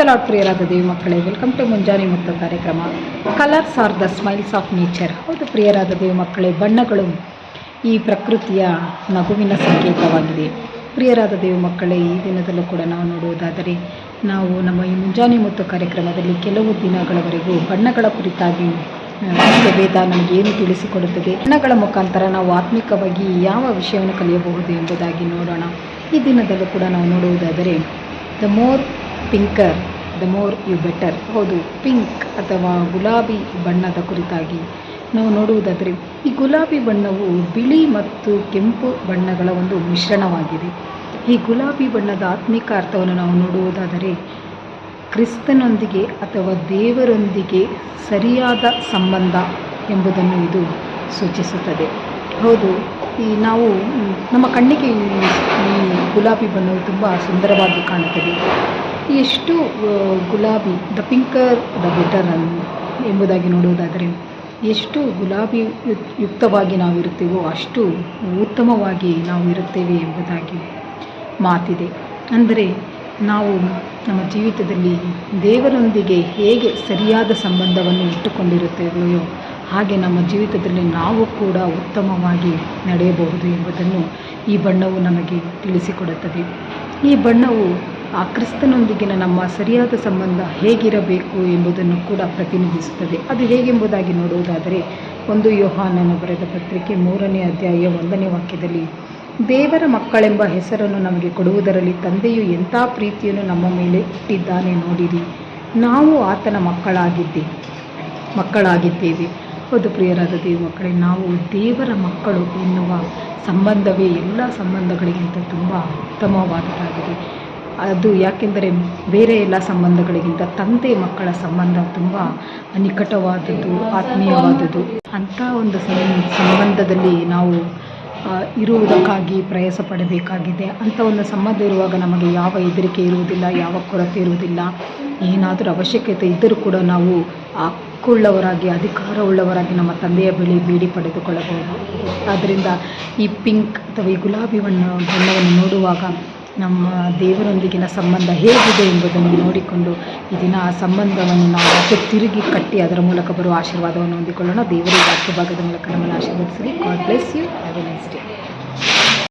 ಪ್ರಿಯರಾದ ದೇವಿ ಮಕ್ಕಳೇ welcome to ಮುಂಜಾನೆ ಮತ್ತು ಕಾರ್ಯಕ್ರಮ. Colours are the smiles of nature ಹೌದು ಪ್ರಿಯರಾದ ದೇವಿ ಮಕ್ಕಳೇ, ಬಣ್ಣಗಳು ಈ ಪ್ರಕೃತಿಯ ನಗುವಿನ ಸಂಕೇತವಾಗಿದೆ. ಪ್ರಿಯರಾದ ದೇವಿ ಮಕ್ಕಳೇ, ಈ ದಿನದಲ್ಲೂ ಕೂಡ ನಾವು ನೋಡುವುದಾದರೆ, ನಾವು ನಮ್ಮ ಈ ಮುಂಜಾನೆ ಮತ್ತು ಕಾರ್ಯಕ್ರಮದಲ್ಲಿ ಕೆಲವು ದಿನಗಳವರೆಗೂ ಬಣ್ಣಗಳ ಕುರಿತಾಗಿ ನಮಗೆ ನಮಗೇನು ತಿಳಿಸಿಕೊಡುತ್ತದೆ? ಬಣ್ಣಗಳ ಮುಖಾಂತರ ನಾವು ಆತ್ಮಿಕವಾಗಿ ಯಾವ ವಿಷಯವನ್ನು ಕಲಿಯಬಹುದು ಎಂಬುದಾಗಿ ನೋಡೋಣ. ಈ ದಿನದಲ್ಲೂ ಕೂಡ ನಾವು ನೋಡುವುದಾದರೆ the more pinker the more you better. ಹೌದು, ಪಿಂಕ್ ಅಥವಾ ಗುಲಾಬಿ ಬಣ್ಣದ ಕುರಿತಾಗಿ ನಾವು ನೋಡುವುದಾದರೆ, ಈ ಗುಲಾಬಿ ಬಣ್ಣವು ಬಿಳಿ ಮತ್ತು ಕೆಂಪು ಬಣ್ಣಗಳ ಒಂದು ಮಿಶ್ರಣವಾಗಿದೆ. ಈ ಗುಲಾಬಿ ಬಣ್ಣದ ಆತ್ಮಿಕ ಅರ್ಥವನ್ನು ನಾವು ನೋಡುವುದಾದರೆ, ಕ್ರಿಸ್ತನೊಂದಿಗೆ ಅಥವಾ ದೇವರೊಂದಿಗೆ ಸರಿಯಾದ ಸಂಬಂಧ ಎಂಬುದನ್ನು ಇದು ಸೂಚಿಸುತ್ತದೆ. ಹೌದು, ಈ ನಾವು, ನಮ್ಮ ಕಣ್ಣಿಗೆ ಈ ಗುಲಾಬಿ ಬಣ್ಣವು ತುಂಬ ಸುಂದರವಾಗಿ ಕಾಣುತ್ತದೆ. ಎಷ್ಟು ಗುಲಾಬಿ ದ ಪಿಂಕರ್ ದ ಬೆಟರ್ ಎಂಬುದಾಗಿ ನೋಡುವುದಾದರೆ, ಎಷ್ಟು ಗುಲಾಬಿ ಯುಕ್ತವಾಗಿ ಯುಕ್ತವಾಗಿ ನಾವಿರುತ್ತೇವೋ ಅಷ್ಟು ಉತ್ತಮವಾಗಿ ನಾವು ಇರುತ್ತೇವೆ ಎಂಬುದಾಗಿ ಮಾತಿದೆ. ಅಂದರೆ ನಾವು ನಮ್ಮ ಜೀವಿತದಲ್ಲಿ ದೇವರೊಂದಿಗೆ ಹೇಗೆ ಸರಿಯಾದ ಸಂಬಂಧವನ್ನು ಇಟ್ಟುಕೊಂಡಿರುತ್ತೇವೆಯೋ ಹಾಗೆ ನಮ್ಮ ಜೀವಿತದಲ್ಲಿ ನಾವು ಕೂಡ ಉತ್ತಮವಾಗಿ ನಡೆಯಬಹುದು ಎಂಬುದನ್ನು ಈ ಬಣ್ಣವು ನಮಗೆ ತಿಳಿಸಿಕೊಡುತ್ತದೆ. ಈ ಬಣ್ಣವು ಆ ಕ್ರಿಸ್ತನೊಂದಿಗಿನ ನಮ್ಮ ಸರಿಯಾದ ಸಂಬಂಧ ಹೇಗಿರಬೇಕು ಎಂಬುದನ್ನು ಕೂಡ ಪ್ರತಿನಿಧಿಸುತ್ತದೆ. ಅದು ಹೇಗೆಂಬುದಾಗಿ ನೋಡುವುದಾದರೆ, ಒಂದು ಯೋಹಾನನ ಬರೆದ ಪತ್ರಿಕೆ ಮೂರನೇ ಅಧ್ಯಾಯ ಒಂದನೇ ವಾಕ್ಯದಲ್ಲಿ, ದೇವರ ಮಕ್ಕಳೆಂಬ ಹೆಸರನ್ನು ನಮಗೆ ಕೊಡುವುದರಲ್ಲಿ ತಂದೆಯು ಎಂಥ ಪ್ರೀತಿಯನ್ನು ನಮ್ಮ ಮೇಲೆ ಇಟ್ಟಿದ್ದಾನೆ ನೋಡಿರಿ. ನಾವು ಆತನ ಮಕ್ಕಳಾಗಿದ್ದೆ, ಮಕ್ಕಳಾಗಿದ್ದೇವೆ. ಹೌದು ಪ್ರಿಯರಾದ ದೇವ ಮಕ್ಕಳೇ ನಾವು ದೇವರ ಮಕ್ಕಳು ಎನ್ನುವ ಸಂಬಂಧವೇ ಎಲ್ಲ ಸಂಬಂಧಗಳಿಗಿಂತ ತುಂಬ ಉತ್ತಮವಾದದ್ದಾಗಿದೆ. ಅದು ಯಾಕೆಂದರೆ ಬೇರೆ ಎಲ್ಲ ಸಂಬಂಧಗಳಿಗಿಂತ ತಂದೆ ಮಕ್ಕಳ ಸಂಬಂಧ ತುಂಬ ನಿಕಟವಾದದ್ದು ಆತ್ಮೀಯವಾದದ್ದು. ಅಂಥ ಒಂದು ಸಂಬಂಧದಲ್ಲಿ ನಾವು ಇರುವುದಕ್ಕಾಗಿ ಪ್ರಯಾಸ ಪಡಬೇಕಾಗಿದೆ. ಅಂಥ ಒಂದು ಸಂಬಂಧ ಇರುವಾಗ ನಮಗೆ ಯಾವ ಹೆದರಿಕೆ ಇರುವುದಿಲ್ಲ, ಯಾವ ಕೊರತೆ ಇರುವುದಿಲ್ಲ. ಏನಾದರೂ ಅವಶ್ಯಕತೆ ಇದ್ದರೂ ಕೂಡ ನಾವು ಹಕ್ಕುಳ್ಳವರಾಗಿ ಅಧಿಕಾರವುಳ್ಳವರಾಗಿ ನಮ್ಮ ತಂದೆಯ ಬಳಿ ಬೇಡಿ ಪಡೆದುಕೊಳ್ಳಬಹುದು. ಆದ್ದರಿಂದ ಈ ಪಿಂಕ್ ಅಥವಾ ಈ ಗುಲಾಬಿ ಬಣ್ಣ, ಬಣ್ಣವನ್ನು ನೋಡುವಾಗ ನಮ್ಮ ದೇವರೊಂದಿಗಿನ ಸಂಬಂಧ ಹೇಗಿದೆ ಎಂಬುದನ್ನು ನೋಡಿಕೊಂಡು ಈ ದಿನ ಆ ಸಂಬಂಧವನ್ನು ನಾವು ಮತ್ತೆ ತಿರುಗಿ ಕಟ್ಟಿ ಅದರ ಮೂಲಕ ಬರುವ ಆಶೀರ್ವಾದವನ್ನು ಹೊಂದಿಕೊಳ್ಳೋಣ. ದೇವರ ವಾಕ್ಯ ಭಾಗದ ಮೂಲಕ ನಮ್ಮನ್ನು ಆಶೀರ್ವದಿಸಲಿ God bless you have a nice day